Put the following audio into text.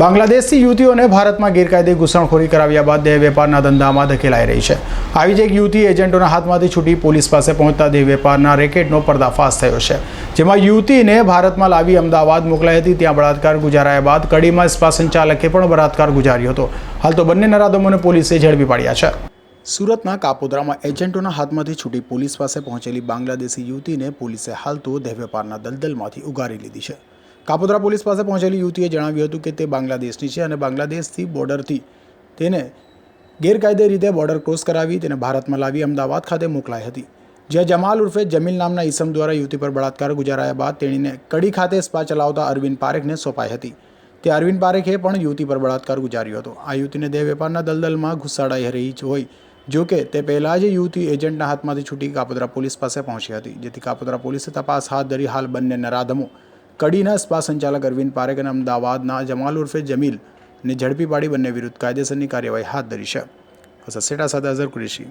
બાંગ્લાદેશથી યુવતીઓને ભારતમાં ગેરકાયદે ઘૂસણખોરી કરાવ્યા બાદ દેહ વેપારના ધંધામાં ધકેલાઈ રહી છે. આવી જ એક યુવતી એજન્ટોના હાથમાંથી છૂટી પોલીસ પાસે પહોંચતા દેહ વેપારના રેકેટનો પર્દાફાશ થયો છે. જેમાં યુવતીને ભારતમાં લાવી અમદાવાદ મોકલાઈ હતી. ત્યાં બળાત્કાર ગુજારાયા બાદ કડીમાં સ્પા સંચાલકે પણ બળાત્કાર ગુજાર્યો હતો. હાલ તો બંને નરાધમોને પોલીસે ઝડપી પાડ્યા છે. સુરતના કાપોદ્રામાં એજન્ટોના હાથમાંથી છૂટી પોલીસ પાસે પહોંચેલી બાંગ્લાદેશી યુવતીને પોલીસે હાલ તો દેહ વેપારના દલદલમાંથી ઉગારી લીધી છે. કાપોદ્રા પોલીસ પાસે પહોંચેલી યુવતીએ જણાવ્યું હતું કે તે બાંગ્લાદેશની છે અને બાંગ્લાદેશથી બોર્ડરથી તેને ગેરકાયદે રીતે બોર્ડર ક્રોસ કરાવી તેને ભારતમાં લાવી અમદાવાદ ખાતે મોકલાઈ હતી. જ્યાં જમાલ ઉર્ફે જમીલ નામના ઈસમ દ્વારા યુવતી પર બળાત્કાર ગુજારાયા બાદ તેણીને કડી ખાતે સ્પા ચલાવતા અરવિંદ પારેખને સોંપાઈ હતી. તે અરવિંદ પારેખે પણ યુવતી પર બળાત્કાર ગુજાર્યો હતો. આ યુવતીને દેહ વેપારના દલદલમાં ઘુસાડાઈ રહી હોય, જો કે તે પહેલાં જ યુવતી એજન્ટના હાથમાંથી છૂટી કાપોદ્રા પોલીસ પાસે પહોંચી હતી, જેથી કાપોદ્રા પોલીસે તપાસ હાથ ધરી હાલ બંને નરાધમો કડીના સ્પા સંચાલક અરવિંદ પારેખ અને અમદાવાદના જમાલ ઉર્ફે જમીલ ને ઝડપી પાડી બંને વિરુદ્ધ કાયદેસરની કાર્યવાહી હાથ ધરી છે. અસર સેટા સાથે અઝર કુરેશી.